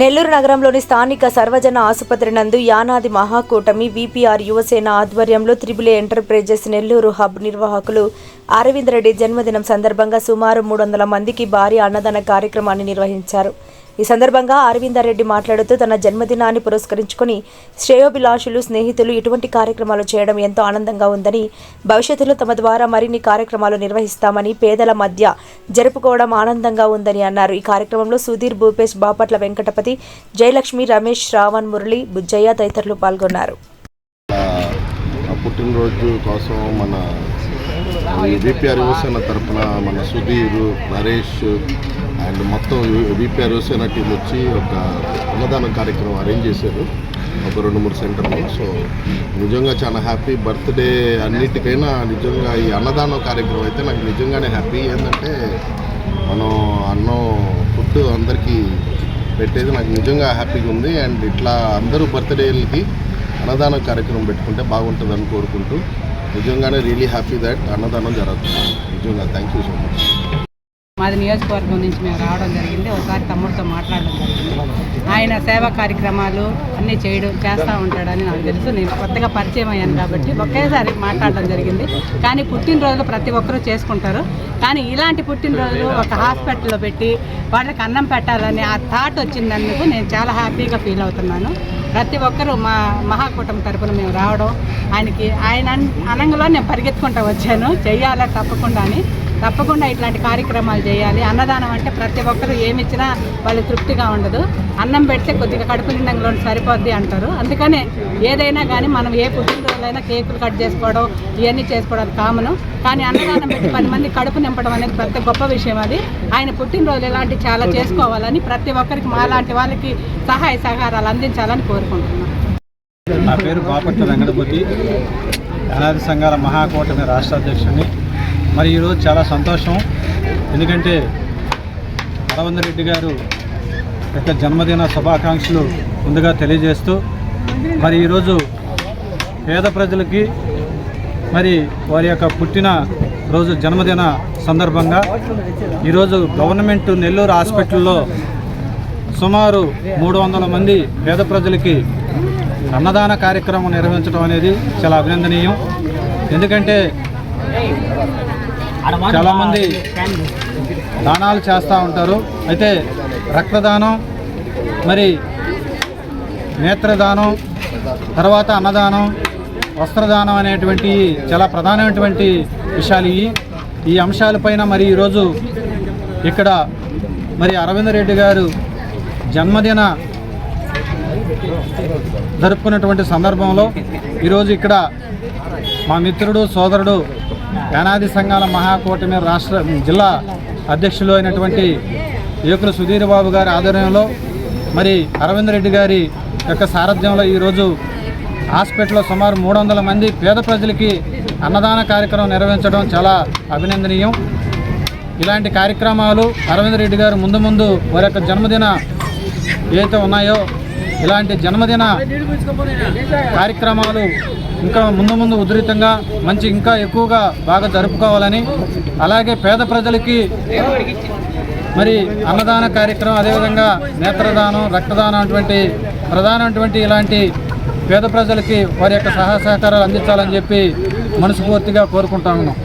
నెల్లూరు నగరంలోని స్థానిక సర్వజన ఆసుపత్రి నందు యానాది మహాకూటమి విపిఆర్ యువసేన ఆధ్వర్యంలో త్రిబుల్ ఎంటర్ప్రైజెస్ నెల్లూరు హబ్ నిర్వాహకులు అరవింద్ రెడ్డి జన్మదినం సందర్భంగా సుమారు మూడు వందల మందికి భారీ అన్నదాన కార్యక్రమాన్ని నిర్వహించారు. ఈ సందర్భంగా అరవిందారెడ్డి మాట్లాడుతూ తన జన్మదినాన్ని పురస్కరించుకొని శ్రేయోభిలాషులు స్నేహితులు ఇటువంటి కార్యక్రమాలు చేయడం ఎంతో ఆనందంగా ఉందని భవిష్యత్తులో తమ ద్వారా మరిన్ని కార్యక్రమాలు నిర్వహిస్తామని పేదల మధ్య జరుపుకోవడం ఆనందంగా ఉందని అన్నారు. ఈ కార్యక్రమంలో సుధీర్ భూపేష్ బాపట్ల వెంకటపతి జయలక్ష్మి రమేష్ శ్రావణ్ మురళి బుజ్జయ్య తదితరులు పాల్గొన్నారు. పుట్టినరోజు కోసం మన విపిఆర్ యువసేన తరఫున మన సుధీర్ నరేష్ అండ్ మొత్తం విపిఆర్ యువసేన టీం వచ్చి ఒక అన్నదాన కార్యక్రమం అరేంజ్ చేశారు. ఒక రెండు మూడు సెంటర్లు. సో నిజంగా చాలా హ్యాపీ బర్త్డే అన్నిటికైనా నిజంగా ఈ అన్నదానం కార్యక్రమం అయితే నాకు నిజంగానే హ్యాపీ ఏంటంటే మనం అన్నం ఫుడ్ అందరికీ పెట్టేది నాకు నిజంగా హ్యాపీగా ఉంది. అండ్ ఇట్లా అందరూ బర్త్డేలకి అన్నదానం కార్యక్రమం పెట్టుకుంటే బాగుంటుందని కోరుకుంటూ నిజంగానే రియలీ హ్యాపీ దట్ అన్నదానం జరుగుతుంది నిజంగా థ్యాంక్ యూ సో మచ్ మాది నియోజకవర్గం నుంచి మేము రావడం జరిగింది. ఒకసారి తమ్ముడితో మాట్లాడడం జరిగింది. ఆయన సేవా కార్యక్రమాలు అన్నీ చేయడం చేస్తూ ఉంటాడని నాకు తెలుసు. నేను కొత్తగా పరిచయం అయ్యాను కాబట్టి ఒకేసారి మాట్లాడడం జరిగింది. కానీ పుట్టినరోజులు ప్రతి ఒక్కరూ చేసుకుంటారు. కానీ ఇలాంటి పుట్టినరోజులు ఒక హాస్పిటల్లో పెట్టి వాళ్ళకి అన్నం పెట్టాలని ఆ థాట్ వచ్చినందుకు నేను చాలా హ్యాపీగా ఫీల్ అవుతున్నాను. ప్రతి ఒక్కరూ మా మహాకూటమి తరపున మేము రావడం ఆయనకి ఆయన అన్- అనంగలో నేను పరిగెత్తుకుంటూ వచ్చాను. చెయ్యాలా తప్పకుండా అని తప్పకుండా ఇట్లాంటి కార్యక్రమాలు చేయాలి. అన్నదానం అంటే ప్రతి ఒక్కరు ఏమి ఇచ్చినా వాళ్ళు తృప్తిగా ఉండదు. అన్నం పెడితే కొద్దిగా కడుపు నిండంగా సరిపోద్ది అంటారు. అందుకనే ఏదైనా కానీ మనం ఏ పుట్టినరోజులైనా కేకులు కట్ చేసుకోవడం ఇవన్నీ చేసుకోవడం కామను. కానీ అన్నదానం పెట్టి పది మంది కడుపు నింపడం అనేది పెద్ద గొప్ప విషయం అది. ఆయన పుట్టినరోజులు ఇలాంటి చాలా చేసుకోవాలని ప్రతి ఒక్కరికి మాలాంటి వాళ్ళకి సహాయ సహకారాలు అందించాలని కోరుకుంటున్నాను నా పేరు బాపట్ల వెంకటపతి అనాథ సంఘాల మహాకూటమి రాష్ట్ర అధ్యక్షుడిని. మరి ఈరోజు చాలా సంతోషం. ఎందుకంటే అరవింద్ రెడ్డి గారు యొక్క జన్మదిన శుభాకాంక్షలు ముందుగా తెలియజేస్తూ మరి ఈరోజు పేద ప్రజలకి మరి వారి యొక్క పుట్టిన రోజు జన్మదిన సందర్భంగా ఈరోజు గవర్నమెంట్ నెల్లూరు హాస్పిటల్లో సుమారు మూడు వందల మంది పేద ప్రజలకి అన్నదాన కార్యక్రమం నిర్వహించడం అనేది చాలా అభినందనీయం. ఎందుకంటే చాలామంది దానాలు చేస్తూ ఉంటారు. అయితే రక్తదానం మరి నేత్రదానం తర్వాత అన్నదానం వస్త్రదానం అనేటువంటి చాలా ప్రధానమైనటువంటి విషయాలు ఇవి. ఈ అంశాలపైన మరి ఈరోజు ఇక్కడ మరి అరవింద్ రెడ్డి గారు జన్మదిన జరుపుకున్నటువంటి సందర్భంలో ఈరోజు ఇక్కడ మా మిత్రుడు సోదరుడు యానాది సంఘాల మహాకూటమి రాష్ట్ర జిల్లా అధ్యక్షులు అయినటువంటి యువకులు సుధీర్ బాబు గారి ఆధ్వర్యంలో మరి అరవింద్ రెడ్డి గారి యొక్క సారథ్యంలో ఈరోజు హాస్పిటల్లో సుమారు మూడు వందల మంది పేద ప్రజలకి అన్నదాన కార్యక్రమం నిర్వహించడం చాలా అభినందనీయం. ఇలాంటి కార్యక్రమాలు అరవింద్ రెడ్డి గారు ముందు ముందు వారి యొక్క జన్మదిన ఏదైతే ఉన్నాయో ఇలాంటి జన్మదిన కార్యక్రమాలు ఇంకా ముందు ముందు ఉధృతంగా మంచి ఇంకా ఎక్కువగా బాగా జరుపుకోవాలని అలాగే పేద ప్రజలకి మరి అన్నదాన కార్యక్రమం అదేవిధంగా నేత్రదానం రక్తదానం అటువంటి ప్రధానమైనటువంటి ఇలాంటి పేద ప్రజలకి వారి యొక్క సహాయ సహకారాలు అందించాలని చెప్పి మనస్ఫూర్తిగా కోరుకుంటా ఉన్నాం.